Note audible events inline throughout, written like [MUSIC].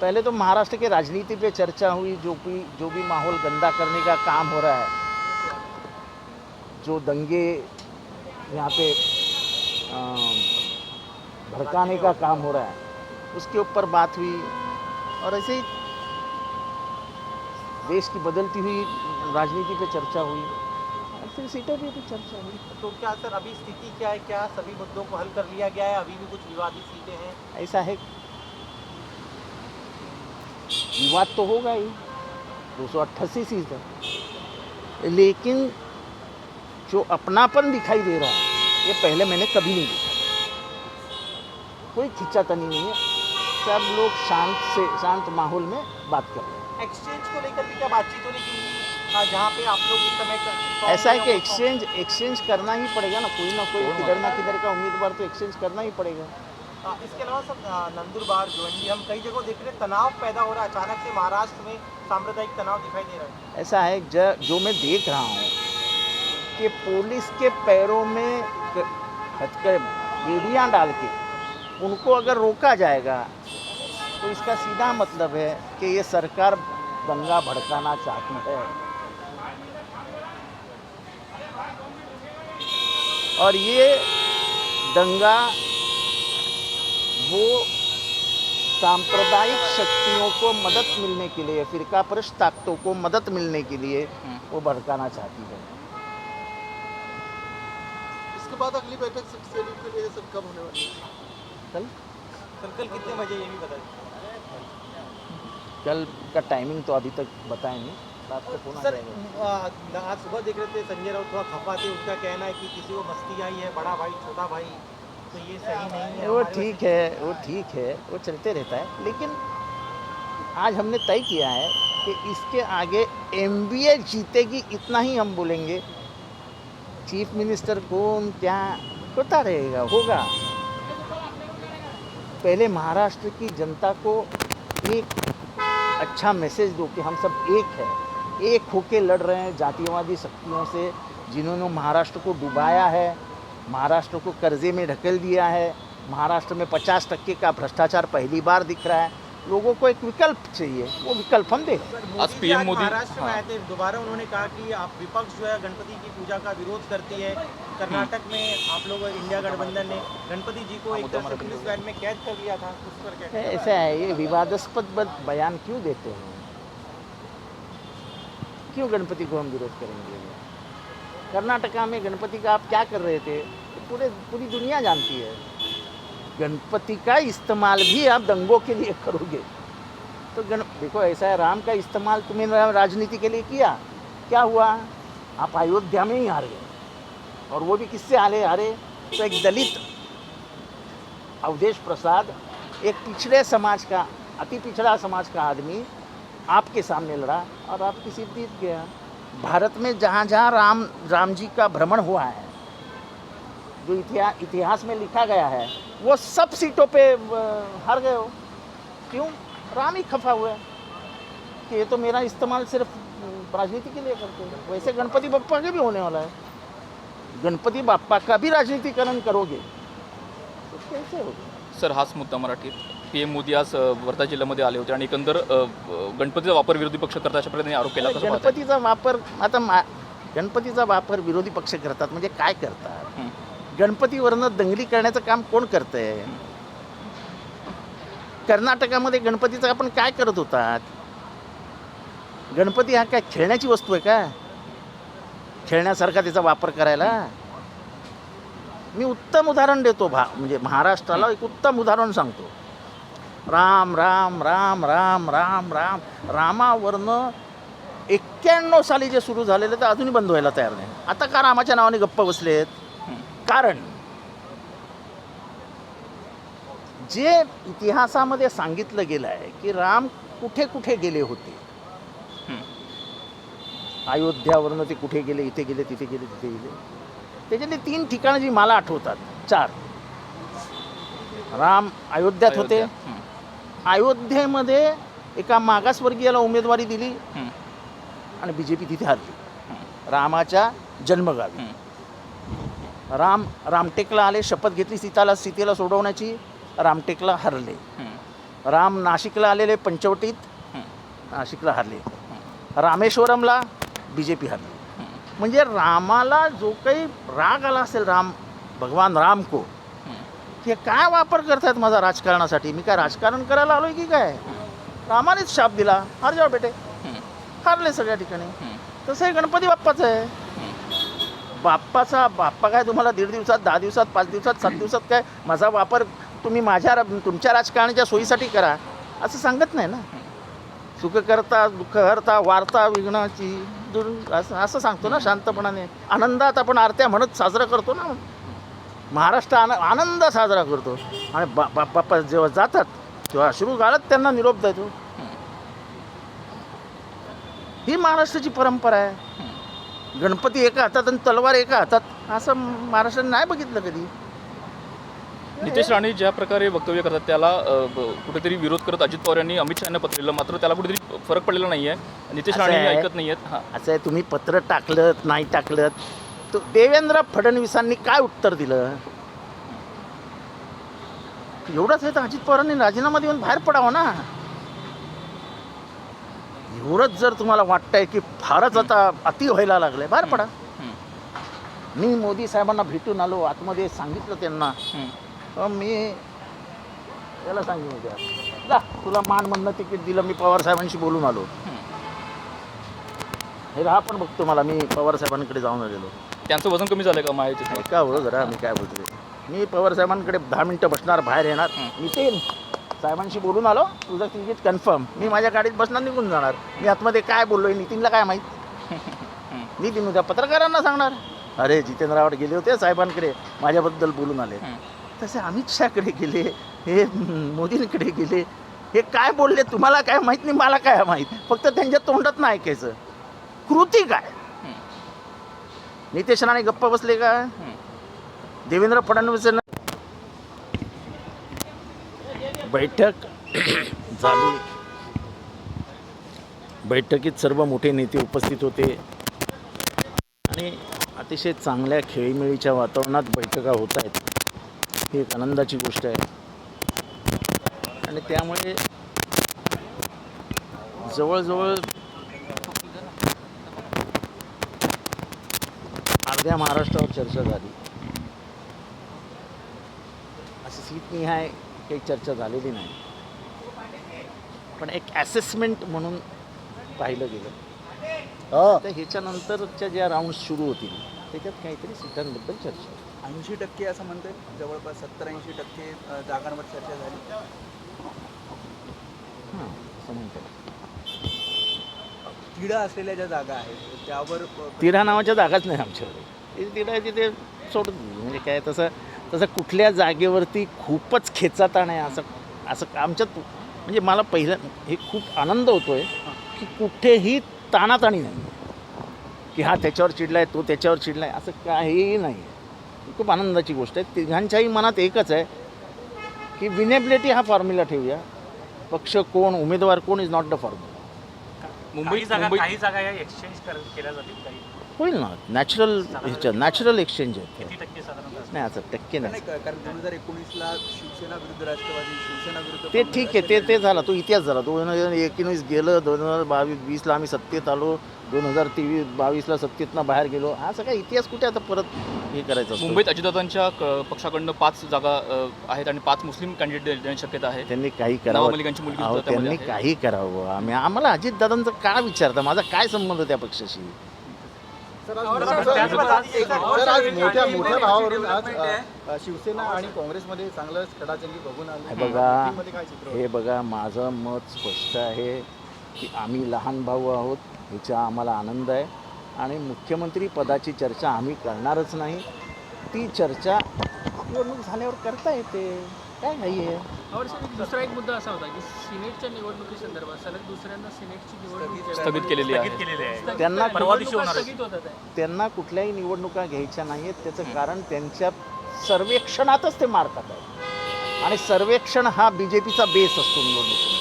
पहले तो महाराष्ट्र के राजनीति पे चर्चा हुई जो भी जो भी माहौल गंदा करने का काम हो रहा है। जो दंगे यहाँ पे भड़काने का काम हो रहा है उसके ऊपर बात हुई और ऐसे ही देश की बदलती हुई राजनीति पे चर्चा हुई। फिर सीटों पे भी चर्चा हुई। तो क्या सर अभी स्थिति क्या है? क्या सभी मुद्दों को हल कर लिया गया है? अभी भी कुछ विवादित सीटें हैं? ऐसा है विवाद तो होगा ही। दो सौ अट्ठासी सीट है लेकिन जो अपनापन दिखाई दे रहा है ये पहले मैंने कभी नहीं देखा। कोई खिंचातनी नहीं है। सब लोग शांत से शांत माहौल में बात कर रहे हैं। एक्सचेंज को लेकर भी क्या बातचीत हो रही थी हाँ, जहाँ पे आप लोग इस समय ऐसा है कि एक्सचेंज एक्सचेंज करना ही पड़ेगा ना। कोई ना कोई किधर ना किधर का उम्मीदवार तो एक्सचेंज करना ही पड़ेगा। इसके अलावा सर हाँ, नंदुरबार जो है हम कई जगह देख रहे हैं तनाव पैदा हो रहा है। अचानक से महाराष्ट्र में सांप्रदायिक तनाव दिखाई दे रहा है। ऐसा है ज, मैं देख रहा हूँ कि पुलिस के पैरों में बेड़ियाँ डाल के उनको अगर रोका जाएगा तो इसका सीधा मतलब है कि ये सरकार दंगा भड़काना चाहती है। और ये दंगा वो सांप्रदायिक शक्तियों को मदद मिलने के लिए फिरका परस्त ताकतों को मदद मिलने के लिए वो भड़काना चाहती है। इसके बाद अगली बैठक सिक्स के लिए सब कब होने वाली है? कल? कल कितने बजे ये भी बता कल का टाइमिंग तो अभी तक बताया नहीं रात सर आज सुबह देख रहे थे संजय राउत थोड़ा खफा थे उनका कहना है कि किसी को मस्ती आई है बड़ा भाई छोटा भाई तो ये सही नहीं है। वो ठीक है, वो ठीक है, वो चलते रहता है। लेकिन आज हमने तय किया है कि इसके आगे एम जीतेगी, इतना ही हम बोलेंगे। चीफ मिनिस्टर कौन, क्या होता रहेगा, होगा। पहले महाराष्ट्र की जनता को एक अच्छा मैसेज दो कि हम सब एक है। एक होके लड़ रहे हैं जातिवादी शक्तियों से, जिन्होंने महाराष्ट्र को डुबाया है। महाराष्ट्र को कर्जे में ढकेल दिया है। महाराष्ट्र में पचास टक्के का भ्रष्टाचार पहली बार दिख रहा है। लोगों को एक विकल्प चाहिए वो विकल्प हम दें। सर, आज मोदी पीएम मोदी- महाराष्ट्र में हाँ। आए थे दोबारा उन्होंने कहा कि आप विपक्ष जो है गणपति की पूजा का विरोध करती है। कर्नाटक में आप लोग इंडिया गठबंधन ने गणपति जी को एक तरह से पुलिस वैन में कैद कर लिया था उस पर क्या ऐसा है ये विवादास्पद बयान क्यों देते हैं? क्यों गणपति को हम विरोध करेंगे? कर्नाटका में गणपति का आप क्या कर रहे थे? ये पूरे पूरी दुनिया जानती है। गणपति का इस्तेमाल भी आप दंगों के लिए करोगे। तो गण देखो, ऐसा है, राम का इस्तेमाल तुमने रा- राजनीति के लिए किया। क्या हुआ? आप अयोध्या में ही हार गए। और वो भी किससे हारे? हारे तो एक दलित, अवधेश प्रसाद, एक पिछड़े समाज का, अति पिछड़ा समाज का आदमी आपके सामने लड़ा और आपकी सीट जीत गया। भारत में जहाँ जहाँ राम राम जी का भ्रमण हुआ है, जो इतिहास इतिहास में लिखा गया है, वो सब सीटों पे हार गए हो। क्यों? राम ही खफा हुआ है। कि ये तो मेरा इस्तेमाल सिर्फ़ राजनीति के लिए करते हैं। वैसे गणपति बप्पा के भी होने वाला है। गणपति बाप्पा का भी राजनीतिकरण करोगे तो कैसे होगा? सर हाच मुद्दा मराठीत पी एम मोदी आज वर्धा जिल्ह्यामध्ये आले होते आणि एकंदर गणपतीचा वापर विरोधी पक्ष करता अशा प्रकारे आरोप केला? गणपतीचा वापर आता मा गणपतीचा वापर विरोधी पक्ष करतात म्हणजे काय करतात. गणपतीवरनं दंगली करण्याचं काम कोण करतंय? कर्नाटकामध्ये गणपतीचं आपण काय करत होतात? गणपती हा काय खेळण्याची वस्तू आहे का? खेळण्यासारखा त्याचा वापर करायला? मी उत्तम उदाहरण देतो भा म्हणजे महाराष्ट्राला एक उत्तम उदाहरण सांगतो. राम राम राम राम राम राम. रामावरनं एक्क्याण्णव साली जे सुरू झालेलं ते अजूनही बंद व्हायला तयार नाही. आता का रामाच्या नावाने गप्प बसलेत? कारण जे इतिहासामध्ये सांगितलं गेलं आहे की राम कुठे कुठे गेले होते? अयोध्यावरनं ते कुठे गेले इथे गेले तिथे गेले तिथे गेले. त्याच्यातली तीन ठिकाणं जी मला आठवतात चार. राम अयोध्यात होते. अयोध्येमध्ये एका मागासवर्गीयाला उमेदवारी दिली. आणि बी जे पी तिथे हरली रामाच्या जन्मगावी. राम रामटेकला आले शपथ घेतली सीताला सीतेला सोडवण्याची रामटेकला हरले. राम नाशिकला आलेले पंचवटीत. नाशिकला हरले रामेश्वरमला बी जे पी हरली म्हणजे रामाला जो काही राग आला असेल राम भगवान राम को हे काय वापर करतायत माझा राजकारणासाठी? मी काय राजकारण करायला आलोय की काय? रामानेच शाप दिला. हार जाऊ बेटे. हारले सगळ्या ठिकाणी. तसं हे गणपती बाप्पाचं आहे. बाप्पाचा बाप्पा काय तुम्हाला दीड दिवसात दहा दिवसात पाच दिवसात सात दिवसात काय? माझा वापर तुम्ही माझ्या तुमच्या राजकारणाच्या सोयीसाठी करा. असं सांगत नाही ना. सुख करता दुःख हरता वार्ता विघ्नाची दुर असं असं सांगतो ना शांतपणाने. आनंदात आपण आरत्या म्हणत साजरा करतो ना. महाराष्ट्र आन आनंद साजरा करतो. आणि बा बाप्पा जेव्हा जातात तेव्हा अश्रू गाळत त्यांना निरोप देतो. ही महाराष्ट्राची परंपरा आहे. गणपती एका हातात आणि तलवार एका हातात असं महाराष्ट्राने नाही बघितलं कधी. नितेश राणे ज्या प्रकारे वक्तव्य करतात त्याला कुठेतरी विरोध करत अजित पवार यांनी अमित शहाना पत्र लिहिलं मात्र त्याला कुठेतरी फरक पडलेला नाही आहे नितेश राणे. ऐकत नाही आहेत असं आहे तुम्ही पत्र टाकलं नाही टाकलं तो देवेंद्र फडणवीसांनी काय उत्तर दिलं? एवढंच आहे तर अजित पवारांनी राजीनामा देऊन बाहेर पडावं ना. एवढंच जर तुम्हाला वाटतंय की फारच आता अति व्हायला लागलंय बाहेर पडा. मी मोदी साहेबांना भेटून आलो आतमध्ये सांगितलं त्यांना. मी त्याला सांगेन उद्या. जा तुला मानमधनं तिकीट दिलं मी पवार साहेबांशी बोलून आलो. हे राहा पण बघतो मला मी पवार साहेबांकडे जाऊन आलेलो. त्यांचं वजन कमी झालं का मायाचे? का हो जरा मी काय बोलतोय? मी पवार साहेबांकडे दहा मिनटं बसणार बाहेर येणार. नितीन साहेबांशी बोलून आलो तुझं तिकीट कन्फर्म मी माझ्या गाडीत बसणार निघून जाणार. मी आतमध्ये काय बोललोय नितीनला काय माहीत? नितीन उद्या पत्रकारांना सांगणार. अरे जितेंद्र आव्हाड गेले होते साहेबांकडे माझ्याबद्दल बोलून आले. तसे अमित शहाकडे गेले हे मोदींकडे गेले हे काय बोलले तुम्हाला काय माहीत नाही मला काय माहीत? फक्त त्यांच्या तोंडात नाही ऐकायचं. कृती काय? नितेश राणे गप्पा बसले का? देवेंद्र फडणवीस बैठक [CLEARS THROAT] झाली. बैठकीत सर्व मोठे नेते उपस्थित होते. आणि अतिशय चांगल्या खेळीमेळीच्या वातावरणात बैठका होत आहेत. ही एक आनंदाची गोष्ट आहे. आणि त्यामुळे जवळजवळ अर्ध्या महाराष्ट्रावर चर्चा झाली. असं सीट निहाय काही चर्चा झालेली नाही. पण एक ॲसेसमेंट म्हणून पाहिलं गेलं. तर ह्याच्यानंतरच्या ज्या राऊंड्स सुरू होतील त्याच्यात काहीतरी सीटांबद्दल चर्चा. ऐंशी टक्के असं म्हणतंय जवळपास सत्तर ऐंशी टक्के जागांवर चर्चा झाली. हां असं म्हणतात. तिढा असलेल्या ज्या जागा आहेत त्यावर तिढा नावाच्या जागाच नाही आमच्याकडे. तिला तिथे सोडून. म्हणजे काय तसं तसं कुठल्या जागेवरती खूपच खेचाताण आहे असं असं आमच्यात म्हणजे मला पहिलं हे खूप आनंद होतो आहे की कुठेही ताणाताणी नाही. की हा त्याच्यावर चिडला आहे तो त्याच्यावर चिडला आहे असं काहीही नाही. आहे खूप आनंदाची गोष्ट आहे. तिघांच्याही मनात एकच आहे की विनेबिलिटी हा फॉर्म्युला ठेवूया. पक्ष कोण उमेदवार कोण इज नॉट द फॉर्म्युला मुंबईत मुंबईत काही जागा या एक्सचेंज केल्या जातील काही? होईल ना. नॅचरल ह्याच्या नॅचरल एक्सचेंज आहे किती टक्के साधारणतः नाही असं टक्के नाही. नाही का- कारण दोन हजार एकोणीसला शिवसेना विरुद्ध राष्ट्रवादी शिवसेना विरुद्ध ते ठीक आहे ते ते झालं तो इतिहास झाला. दोन हजार एकोणीस गेलं दोन हजार बावीस वीसला आम्ही सत्तेत आलो. दोन हजार तेवीस बावीसला सत्तेतनं बाहेर गेलो. हा सगळा इतिहास कुठे आता परत हे करायचं असतो? मुंबईत अजितदादांच्या क- पक्षाकडनं पाच जागा अ, आहेत आणि पाच मुस्लिम कॅन्डिडेट देण्याची शक्यता आहे. त्यांनी काही नवाब करावं मलिकांची मुलगी अहो, सुद्धा त्यामध्ये त्यांनी आहे. काही करावं. आम्ही आम्हाला अजितदादांचं का विचारता माझा काय संबंध त्या पक्षाशी? सर आज सर, आज मोठ्या मोठ्या भावावरून आज अ, शिवसेना आणि काँग्रेसमध्ये चांगलं खडाजंगी बघून हे आलं बघा युतीमध्ये काय चित्र होतं? हे बघा माझं मत स्पष्ट आहे की आम्ही लहान भाऊ आहोत. ह्याचा आम्हाला आनंद आहे. आणि मुख्यमंत्री पदाची चर्चा आम्ही करणारच नाही. ती चर्चा निवडणूक झाल्यावर करता येते. काय नाही आहे दुसरा एक मुद्दा असा होता की सिनेटच्या निवडणुकीसंदर्भात सलग दुसऱ्यांदा सिनेटची निवडणूक स्थगित केलेली आहे. त्यांना. त्यांना कुठल्याही निवडणुका घ्यायच्या नाही आहेत त्याचं कारण त्यांच्या सर्वेक्षणातच ते मार खातात आणि सर्वेक्षण हा बी जे पीचा बेस असतो निवडणुकीचा.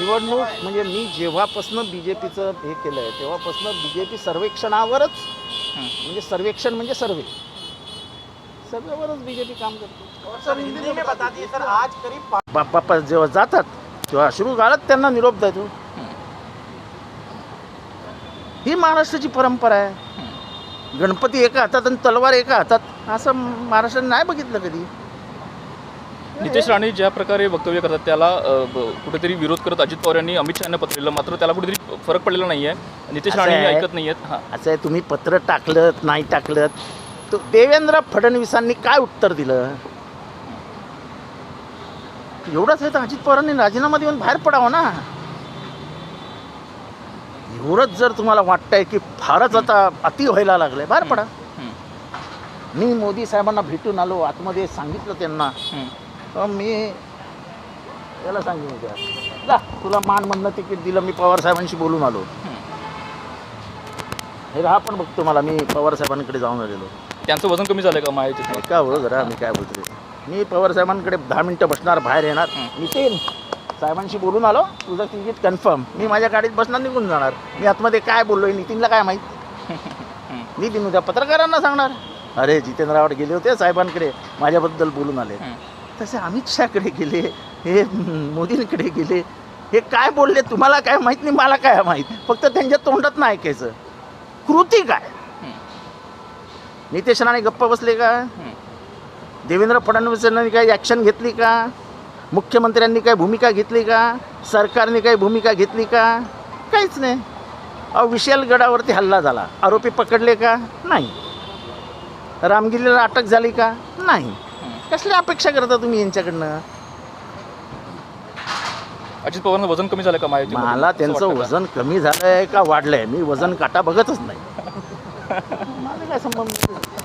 निवडणूक म्हणजे मी जेव्हापासनं बी जे पीचं हे केलं आहे तेव्हापासनं बी जे पी सर्वेक्षणावरच म्हणजे सर्वेक्षण म्हणजे सर्वे. सगळ्यावरच बीजेपी काम करते. और सर हिंदी में बता दिए सर आज करीब पा- बाप बाप्पा जेव्हा जातात तेव्हा अश्रू घालत त्यांना निरोप देतो. ही. महाराष्ट्राची परंपरा आहे. गणपती एका हातात आणि तलवार एका हातात असं महाराष्ट्राने नाही बघितलं कधी. नितेश राणे ज्या प्रकारे वक्तव्य करतात त्याला कुठेतरी विरोध करत अजित पवार यांनी अमित शहाना पत्र लिहिलं मात्र त्याला कुठेतरी फरक पडलेला नाही आहे नितेश राणे. ऐकत नाही आहेत हां. असं आहे तुम्ही पत्र टाकलं नाही टाकलं तो देवेंद्र फडणवीसांनी काय उत्तर दिलं? एवढंच आहे तर अजित पवारांनी राजीनामा देऊन बाहेर पडावं ना. एवढंच जर तुम्हाला वाटतंय की फारच आता अति व्हायला लागलंय बाहेर पडा. मी मोदी साहेबांना भेटून आलो आतमध्ये सांगितलं त्यांना. मी याला सांगेन उद्या. जा तुला मानमधनं तिकीट दिलं मी पवार साहेबांशी बोलून आलो. हे राहा पण बघतो मला मी पवार साहेबांकडे जाऊन आलेलो. त्यांचं वजन कमी झालं का महायुतीत का हो जरा मी काय बोलतो ते. मी पवार साहेबांकडे दहा मिनटं बसणार बाहेर येणार. नितीन साहेबांशी बोलून आलो तुझं तिकीट कन्फर्म मी माझ्या गाडीत बसणार निघून जाणार. मी आतमध्ये काय बोललोय नितीनला काय माहीत? नितीन उद्या पत्रकारांना सांगणार. अरे जितेंद्र रावत गेले होते साहेबांकडे माझ्याबद्दल बोलून आले. हं. तसे अमित शहाकडे गेले हे मोदींकडे गेले. हे काय बोलले तुम्हाला काय माहीत नाही मला काय माहीत फक्त त्यांच्या तोंडात नाही ऐकायचं. कृती काय? नितेश राणे गप्प बसले का? देवेंद्र फडणवीसांनी काही ॲक्शन घेतली का? मुख्यमंत्र्यांनी काही भूमिका घेतली का? सरकारने काही भूमिका घेतली का? काहीच नाही. अहो विशाल गडावरती हल्ला झाला. आरोपी पकडले का? नाही. रामगिरीला अटक झाली का? नाही. कसली अपेक्षा करता तुम्ही यांच्याकडनं? अजित पवारांचं वजन कमी झालं का महायुतीत मला त्यांचं वजन कमी झालंय का वाढलंय? मी वजन काटा बघतच नाही. [LAUGHS] माझं काय संबंध